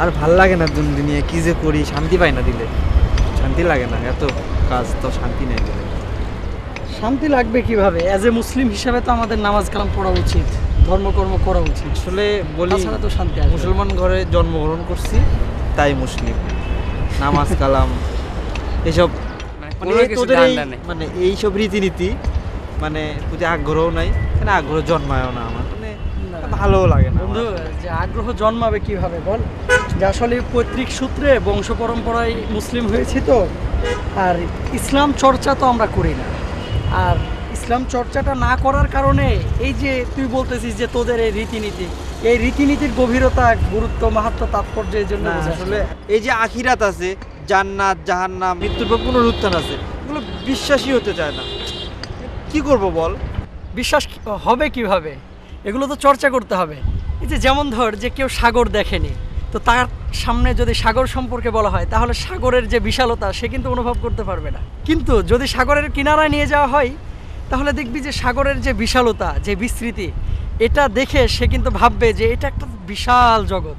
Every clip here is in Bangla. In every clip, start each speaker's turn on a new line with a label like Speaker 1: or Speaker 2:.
Speaker 1: আর ভালো লাগে না দুনিয়া নিয়ে কি যে করি শান্তি পাই না দিলে। শান্তি লাগে না এত কাজ তো শান্তি নেই দিলে।
Speaker 2: শান্তি লাগবে কীভাবে? অ্যাজ এ মুসলিম হিসাবে তো আমাদের নামাজ কালাম পড়া উচিত ধর্মকর্ম করা উচিত।
Speaker 1: আসলে বলি
Speaker 2: তো শান্তি
Speaker 1: মুসলমান ঘরে জন্মগ্রহণ করছি তাই মুসলিম। নামাজ কালাম এসব
Speaker 3: মানে
Speaker 1: মানে তোদের মানে এইসব রীতিনীতি মানে প্রতি আগ্রহ নাই মানে আগ্রহ জন্মায়ও না আমার মানে। ভালোও লাগে না।
Speaker 2: বন্ধু যে আগ্রহ জন্মাবে কীভাবে বল? যে আসলে পৈতৃক সূত্রে বংশ পরম্পরায় মুসলিম হয়েছি তো আর ইসলাম চর্চা তো আমরা করি না। আর ইসলাম চর্চাটা না করার কারণে এই যে তুই বলতেছিস যে তোদের এই রীতিনীতি এই রীতিনীতির গভীরতা গুরুত্ব মাহাত্ম তাৎপর্য এই জন্য
Speaker 1: আসলে এই যে আখিরাত আছে জান্নাত জাহান্নাম মৃত্যুর পর পুনরুত্থান আছে এগুলো বিশ্বাসই হতে চায় না। কি করব বল?
Speaker 2: বিশ্বাস হবে কীভাবে? এগুলো তো চর্চা করতে হবে। এই যে যেমন ধর যে কেউ সাগর দেখেনি, তো তার সামনে যদি সাগর সম্পর্কে বলা হয়, তাহলে সাগরের যে বিশালতা সে কিন্তু অনুভব করতে পারবে না। কিন্তু যদি সাগরের কিনারায় নিয়ে যাওয়া হয়, তাহলে দেখবি যে সাগরের যে বিশালতা, যে বিস্তৃতি, এটা দেখে সে কিন্তু ভাববে যে এটা একটা বিশাল জগৎ।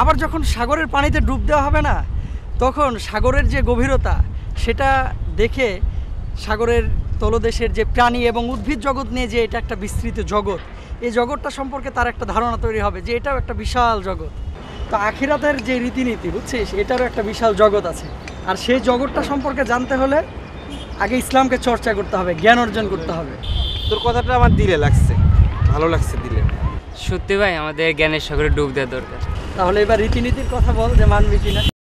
Speaker 2: আবার যখন সাগরের পানিতে ডুব দেওয়া হবে না, তখন সাগরের যে গভীরতা, সেটা দেখে সাগরের তলদেশের যে প্রাণী এবং উদ্ভিদ জগৎ নিয়ে যে এটা একটা বিস্তৃত জগৎ এই জগৎটা সম্পর্কে তার একটা ধারণা তৈরি হবে যে এটাও একটা বিশাল জগৎ। তো আখিরাতের যে রীতিনীতি বুঝছিস? এটারও একটা বিশাল জগৎ আছে। আর সেই জগৎটা সম্পর্কে জানতে হলে আগে ইসলামকে চর্চা করতে হবে জ্ঞান অর্জন করতে হবে।
Speaker 1: তোর কথাটা আমার দিলে লাগছে ভালো লাগছে দিলে।
Speaker 3: সত্যি ভাই আমাদের জ্ঞানের সাগরে ডুব দেওয়া দরকার।
Speaker 2: তাহলে এবার রীতিনীতির কথা বল যে মানবি কিনা।